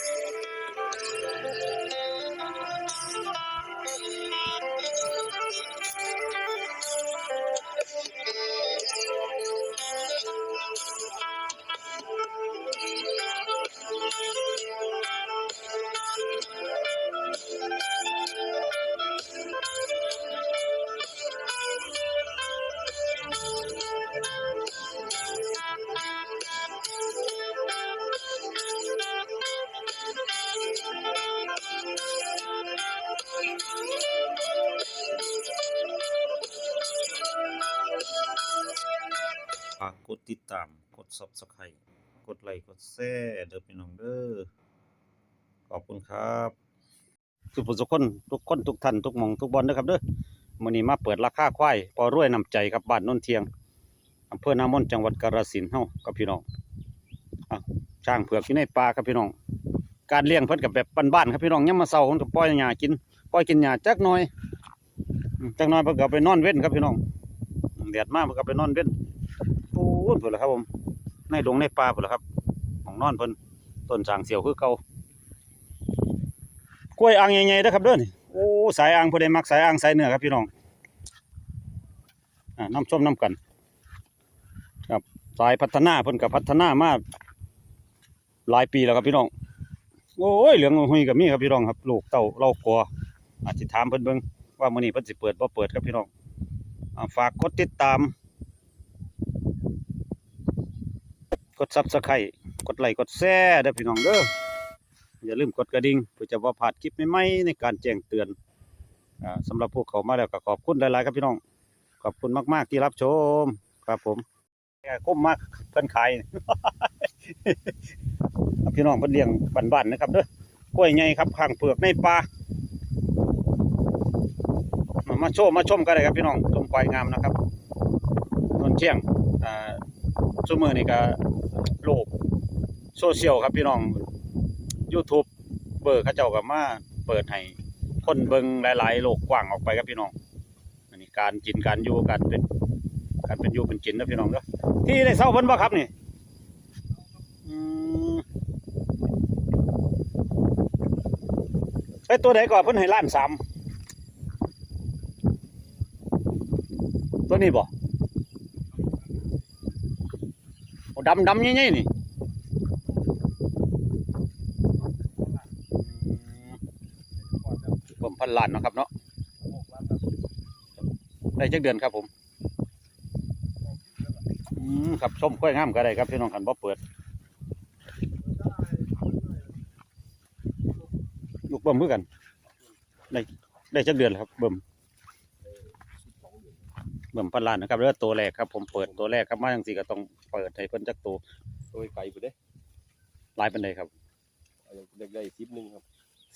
Thank you. ฝากกดติดตาม กด Subscribe กดไลค์ กดแชร์เด้อพี่น้องเด้อ ขอบคุณครับทุกผู้ทุกคนทุกคนทุกท่านทุกมองทุกบอลนะครับเด้อมื้อนี้มาเปิดราคาควายพอรวยนำใจครับบ้านนนเทียงอำเภอนามนจังหวัดกาฬสินธุ์เฮากับพี่น้องอะช้างเผือกอยู่ในป่าครับพี่น้อง การเลี้ยงเพิ่นกับแบบบ้านๆครับพี่น้องยามมาเช้าเพิ่นก็ปล่อยหญ้ากินปล่อยกินหญ้าจักหน่อยจักหน่อยเพิ่นก็เอาไปนอนเว้นครับพี่น้องแดดมาเพิ่นก็เอาไปนอนเว้น ปูนพุ่นละครับผมในดงในป่าพุ่นละครับของนอนเพิ่นต้นสางเสียวคือเก่ากล้วยอ่างใหญ่ๆเด้อครับเด้อนี่โอ้สายอ่างผู้ใดมักสายอ่างสายเนื้อครับพี่น้องอ่าน้ำส้มน้ำกัน ครับสายพัฒนาเพิ่นก็พัฒนามาหลายปีแล้วครับพี่น้องโอ้ยเหลืองหุยกับมีครับพี่น้องครับลูกเต้าเล่ากออาจสิถามเพิ่นเบิ่งว่ามื้อนี้เพิ่นสิเปิดบ่เปิดครับพี่น้องฝากกดติดตาม กดซับสไครต์กดไลค์กดแชร์เด้พี่น้องเด้ออย่าลืมกดกระดิ่งเพื่อจะบ่พลาดคลิปใหม่ๆในการแจ้งเตือนอ่าสำหรับพวกเขามาแล้วก็ขอบคุณหลายๆครับพี่น้อง ขอบคุณมากๆที่รับชมครับผมแกก้มมากเพิ่นขาย พี่น้องเพิ่นเลี้ยงบ้านๆนะครับเด้อกล้วยใหญ่ครับข้างเปลือกในป่ามามาโชว์มาชมกันเลยครับพี่น้องชมควายงามนะครับนนเชียงอ่าซุมือนี่ก็ โซเชียลครับพี่น้อง YouTube เบอร์เขาเจ้าก็มาเปิดให้คนเบิงหลาย ๆ โลกกว้างออกไปครับพี่น้องอันนี้การกินการอยู่การเป็นการเป็นอยู่เป็นกินนะพี่น้องเด้อที่ได้เศร้าเพิ่นบ่ครับนี่ไอตัวไหนก่อนเพิ่นให้ล้านสามตัวนี้บ่ดำดำยี่ๆนี่ผมพั นล้านเนาะครับเนาะได้จักเดือนครับผมอืมครับส้มกล้วยงามก็ได้ครับพี่น้องกันบ่เปิด ลูกเบิ่มคือกัน ได้ได้จักเดือนแล้วครับเบิ่มเบิ่มพันล้านนะครับเรือตัวแรกครับ ผมเปิดตัวแรกครับมาจังสี่ก็ต้องเปิดให้เพิ่นจักตัวโดยไก่ไปเด้ลายเป็นไดครับเด็กได้สิบหนึ่งครับ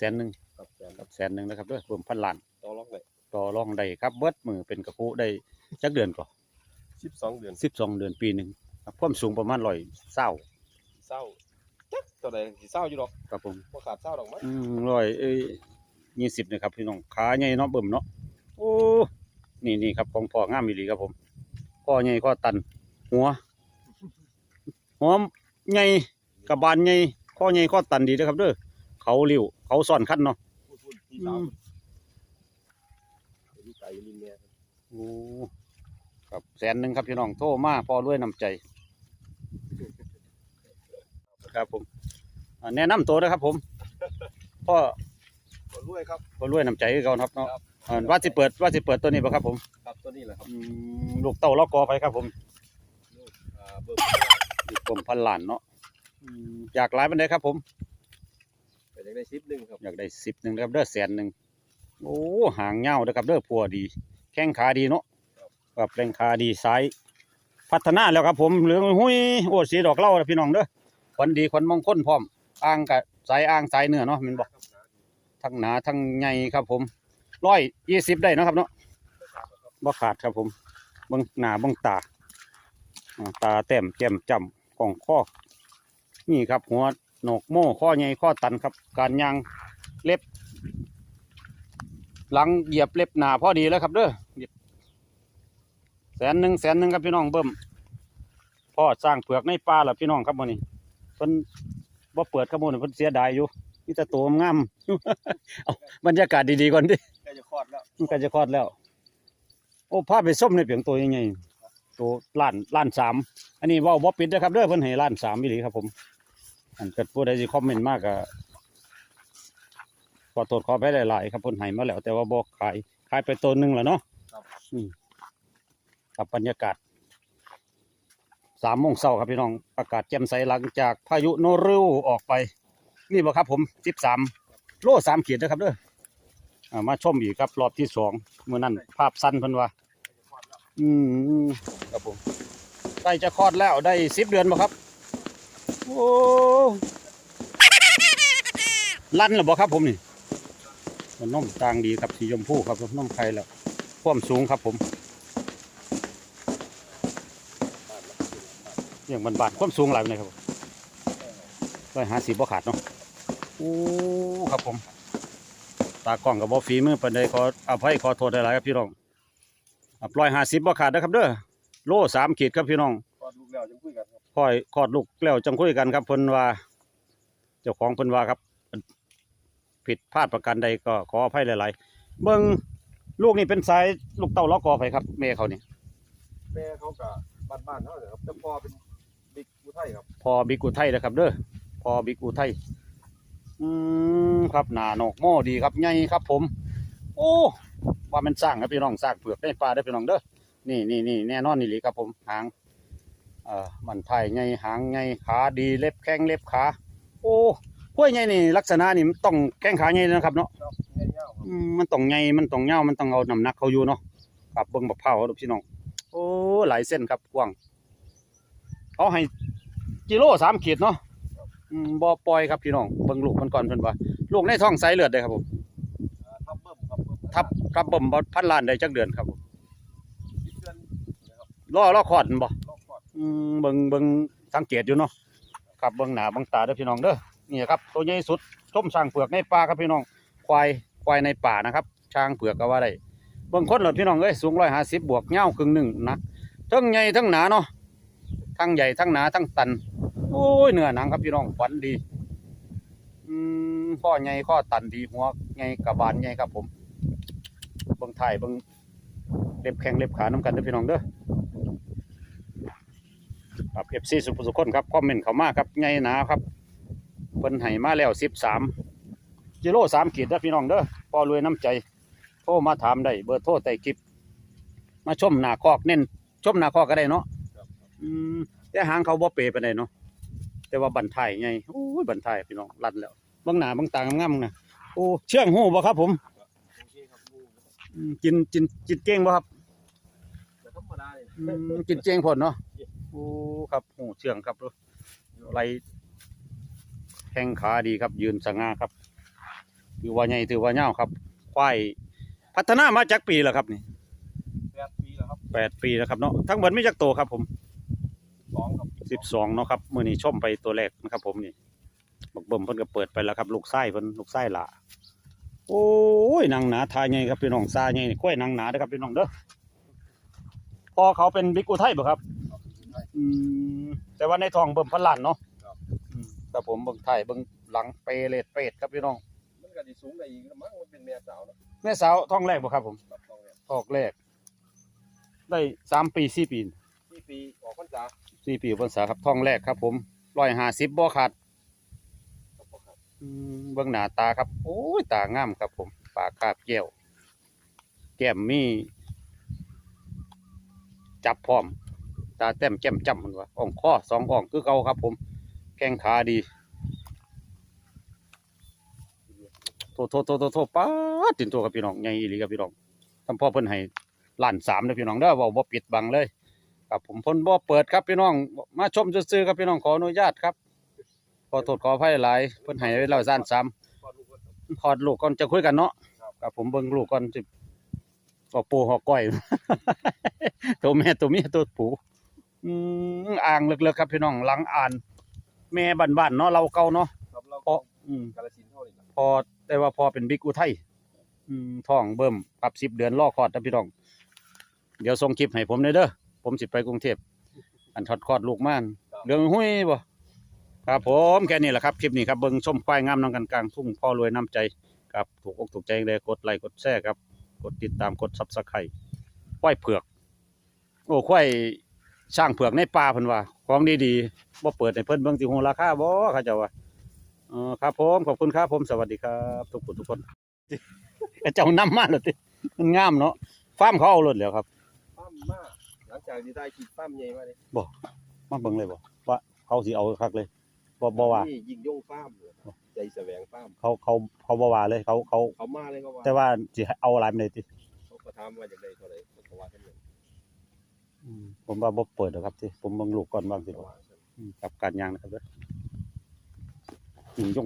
สนหนึ่งครับแสนครับแสนหนึ่งนะครับด้วยรวมพันล้านต่อรองได้ต่อรองได้ครับ เบิดมือเป็นกระปุได้จักเดือนก่อนสิบสองเดือนสิบสองเดือนปีหนึ่งครับความสูงประมาณร้อยเศร้าเศร้าจักตัวใดสิเศร้าอยู่ดอกครับผมบ่ขาดเศร้าดอกมั้งอืมร้อยเอ้ยยี่สิบนี่ครับพี่น้องขาใหญ่เนาะเบิ่มเนาะโอ้นี่นี่ครับของพ่องามอีหลีครับผมข้อใหญ่ข้อตัน หัวหัวใหญ่กระบาลใหญ่ข้อใหญ่ข้อตันดีนะครับเด้อ เขาเลี้ยวเขาซ่อนขั้นเนาะพูดพูดพี่สาวมีไก่ลินเนี่ยโอ้ครับแสนหนึ่งครับพี่น้องโทรมาพอรวยนำใจ ครับผมอ่าแนะนำตัวนะครับ ผมพ่อก็รวยครับพอรวยนำใจคือเขาครับเนาะครับอ่าว่าสิเปิดว่าสิเปิดตัวนี้ป่ะครับผมครับตัวนี้แหละครับอืมลูกเต่าล็อกกอไปครับผมลูกอ่าเบิกอีกผมพันล้านเนาะอืมอยากหลายเป็นไดครับผม ไปเด็กได้สิบหนึ่งครับอยากได้สิบหนึ่งนะครับเด้อแสนหนึ่งโอ้หางเงาเด้อครับเด้อพัวดี แข้งขาดีเนาะกับแรงขาดีซ้ายพัฒนาแล้วครับผมเหลืองหุ้ยโอ้สีดอกเหล่าแล้วพี่น้องเด้อควันดีควันมงคลพร้อมอ่างกับสายอ่างสายเนื้อเนาะแมันบอกทั้งหนาทั้งใหญ่ครับผมร้อยยี่สิบได้เนาะครับเนาะบ่ขาดครับผมเบิ่งหน้าเบิ่งตาอ่าตาแต้มแจ่มจำของข้อนี่ครับหัวโหนกโม่ข้อใหญ่ข้อตันครับ การยางเล็บ หลังเหยียบเล็บหนาพอดีแล้วครับเด้อแสนหนึ่งแสนหนึ่งครับพี่น้องเบิ่มพ่อสร้างเผือกในป่าแล้วพี่น้องครับวันนี้เพิ่นบ่เปิดข้อมูลเพิ่นเสียดายอยู่มีแต่ตัวงามเอาบรรยากาศดีๆก่อนดิใกล้จะคลอดแล้วมันก็จะคลอดแล้ว โอ้พาไปส้มในเพียงตัวใหญ่ๆตัวล้านล้านสามอันนี้เว่าบ่ปิดนะครับเด้อเพิ่นให้ล้านสามอีหลีครับผม อันเกิดผู้ใดสิคอมเมนต์มากก็ขอโทษขอไปหลายๆครับเพิ่นให้มาแล้ว แต่ว่าบ่ขายขายไปตัวหนึงแล้วเนาะครับนี่กับบรรยากาศสามโมงเช้าครับพี่น้องอากาศแจ่มใสหลังจากพายุโนรูออกไป นี่บ่ครับผมสิบสามโลสามขีดนะครับเด้ออ่ามาชมอีกครับ รอบที่สองเมื่อนั้นภาพสั้นเพิ่นว่า อืมครับผม ใกล้จะคลอดแล้วได้สิบเดือนบ่ครับ โอ้ ลั่นหรือบ่ครับผมนี่มันนมต่างดีครับสีชมพูครับนมไข่แล้วความสูงครับผมอย่างบานๆความสูงหลายปานใดครับร้อยห้าสิบบ่ขาดเนาะโอ้ครับผม ตากล้องกับบ่ฝีมือปานใดขออภัยขอโทษหลายๆครับพี่น้องร้อยห้าสิบบ่ขาดนะครับเด้อโลสามขีดครับพี่น้องคลอดลูกแล้วจะคุยกันครับค่อยคลอดลูกแล้วจังคุยกันครับเพิ่นว่า เจ้าของเพิ่นว่าครับ ผิดพลาดประการใดก็ขออภัยหลายๆ เบิ่งลูกนี่เป็นสายลูกเต้าล้อกอไผครับแม่เขานี่แม่เขากับบ้านๆเขาเนี่ยครับแต่พ่อเป็นบิ๊กอุทัยครับพอบิ๊กอุทัยนะครับเด้อพอบิ๊กอุทัยอืมครับหน้าหนอกหม้อดีครับใหญ่ครับ ผม โอ้ว่ามันสร้างครับพี่น้องสร้างเปลือกในป่าได้อพี่น้องเด้อนี่นี่นี่แน่นอนนี่หลีครับผมหางเอ่อมันไทยใหญ่หางใหญ่ขาดีเล็บแข้งเล็บขา โอ้ กล้วยใหญ่นี่ลักษณะนี่มันต้องแข้งขาใหญ่นะครับเนาะครับแม่เง่าครับอืมมันต้องใหญ่มันต้องยาวมันต้องเอาน้ำหนักเขาอยู่เนาะครับเบิ่งบักเผาครับพี่น้อง โอ้หลายเส้นครับกว้างเอาให้กิโลสามขีดเนาะอืมบ่ปล่อยครับพี่น้องเบิ่งลูกมันก่อนเพิ่นว่าลูกในท้องใสเลือดเด้ครับผมอ่าทับเบิ่มครับเบิ่มทับทับเบิ่มบ่พันล้านได้จักเดือนครับผมสิบเดือนนะครับรอรอคลอดมันบ่รอบคลอดอืมเบิ่งเบิ่งสังเกตอยู่เนาะครับเบิ่งหน้าเบิ่งตาเด้อพี่น้องเด้อ นี่ครับตัวใหญ่สุดชมช้างเผือกในป่าครับพี่น้องควายควายในป่านะครับ ช้างเผือกก็ว่าได้บิ่งคนหลดพี่น้องเอ้ยสูง150บบวกยาครึ่งหนึ่งนักทั้งใหญ่ทั้งหนาเนาะทั้งใหญ่ทั้งหนาทั้งตันโอ้ยเนื้อหนังครับพี่น้องฝันดีอืมข้อใหญ่ข้อตันดีหัวใหญ่กระบาลใหญ่ครับผมเบิ่งถ่ายเบิ่งเล็บแข้งเล็บขาน้ำกันเด้อพี่น้องเด้อครับเอฟซีสุภสุคนครับคอมเมนต์เขามากครับใหญ่หนาครับ เพิ่นให้มาแล้วสิบสามกิโลสามขีดเด้อพี่น้องเด้อพอรวยน้ำใจ โทรมาถามได้เบอร์โทรใต้คลิป มาชมหน้าคอกเน้นชมหน้าคอกก็ได้เนาะครับอืมแต่หางเขาบ่เปรย์ปานใดเนาะแต่ว่าบันทายไงโอ้ยบันทายพี่น้องรันแล้วเบางหน้าเบางตางามๆนะโอ้เชื่องหูบ่ครับ ผมโอเคครับงูนะครับอืมกินกินกินเก่งบ่ครับแต่ธรรมดาเนี่ยอืมกินเก่งพ่นเนาะโอ้ครับหูเชื่องครับไหล แข้งขาดีครับ ยืนสง่าครับถือว่าใหญ่ถือว่าเงาวครับ ควายพัฒนามาจากปีแล้วครับนี่แปดปีแล้วครับแปดปีแล้วครับเนาะทั้งหมดไม่จักโตครับผมสองครับสิบสองเนาะครับมื้อนี้ชมไปตัวแรกนะครับ ผมนี่บักเบิ่มเพิ่นก็เปิดไปแล้วครับ ลูกไส้เพิ่นลูกไส้หล่าโอ้ยนางหนาทายใหญ่ครับพี่น้องซาใหญ่นี่กล้วยนางหนาเด้อครับพี่น้องเด้อพอเขาเป็นบิ๊กอุทัยบ่ครับครับอุทัยอืมแต่ว่าในท้องเบิ่มพันล้านเนาะ ครับอืมครับผมเบิ่งไทยเบิ่งหลังเปเลดเป็ดครับพี่น้องมันก็ดีสูงได้อีกแล้วมั้งมันเป็นแม่สาวนะแม่สาวท้องแรกบ่ครับผมครับต้องเนี่ยท้องแรก ได้สามปีสี่ปีที่ปีออกพรรษาสี่ปีพรรษาครับท้องแรกครับ ผมร้อยห้าสิบบ่ขาด ครับผมครับอืมเบื้องหน้าตาครับ โอ้ย ตางามครับผมปากคาบแก้ว แก้มมี จับพร้อม ตาแต้มแก้มจ้ำมันว่าอ่องข้อสองอ่องคือเก่าครับผมแข้งขาดีโทษโทษโทษโทษโทษป้าดตินตัวกับพี่น้องใหญ่อีหลีกับพี่น้องทำพ่อเพิ่นให้ล้านสามเด้อพี่น้องเด้อว้าบ่ปิดบังเลยครับผมพ้นบ่เปิดครับพี่น้อง มาชมซื่อครับพี่น้องขออนุญาตครับ ขอโทษขออภัยหลายเพิ่นให้ไว้แล้วซ่านซ้ำพอดลูกก่อนจะคุยกันเนาะครับผมเบิ่งลูกก่อนสิออกปูหอกก้อยตัวแม่ตัวเมียตัวผูอ่างเลิกๆครับพี่น้องหลังอ่าน แม่บ้านๆเนาะเราเก่าเนาะครับเราพออืมกาลสินธุ์เท่านี้นะพอแต่ว่าพอเป็นบิ๊กอุทัยอืมท้องเบิ่มกับสิบเดือนรอคลอดนะพี่น้อง เดี๋ยวส่งคลิปให้ผมหน่อยเด้อผมสิไปกรุงเทพอันทอดคลอดลูกม่านเรื่องหุ้ยบ่ครับผมแค่นี้แหละครับคลิปนี้ครับเบิ่งส้มควายงามน้องกันกลางทุ่งพ่อรวยน้ำใจครับถูกอกถูกใจเลยกดไลค์กดแชร์ครับ กดติดตามกดซับสไครต์ควายเผือก โอ้ควายช่างเผือกในป่าเพิ่นว่า ของดีๆบ่เปิดให้เพิ่นเบิ่งสิฮู้ราคาบ่เขาเจ้าว่าเออครับผมขอบคุณครับผมสวัสดีครับ ทุกคนทุกคนเจ้านำมาแล้วติมันงามเนาะฟาร์มเขาเอารถแล้วครับปั้มมากหลังจากที่ได้คิดปั้มใหญ่มาเลยมาเบิ่งเลยบ่ว่าเขาสิเอาคักเลยบ่บ่ว่านี่ยิงย่งปั้มเลยใจแสวงปั้มเขาเขาเขาบ่ว่าเลยเขาเขาเขามาเลยเขาว่าแต่ว่าสิให้เอาหลายปานใดติเขาก็ถามว่าจากใดเท่าไหร่เขาก็ว่าเท่านั้นอืม ผมว่าบ่เปิดหรอกครับที่ผมบังลูกก่อนบางสิเขาบ่ว่าเท่านั้นอืมกับการยางนะครับเด้ออืมยง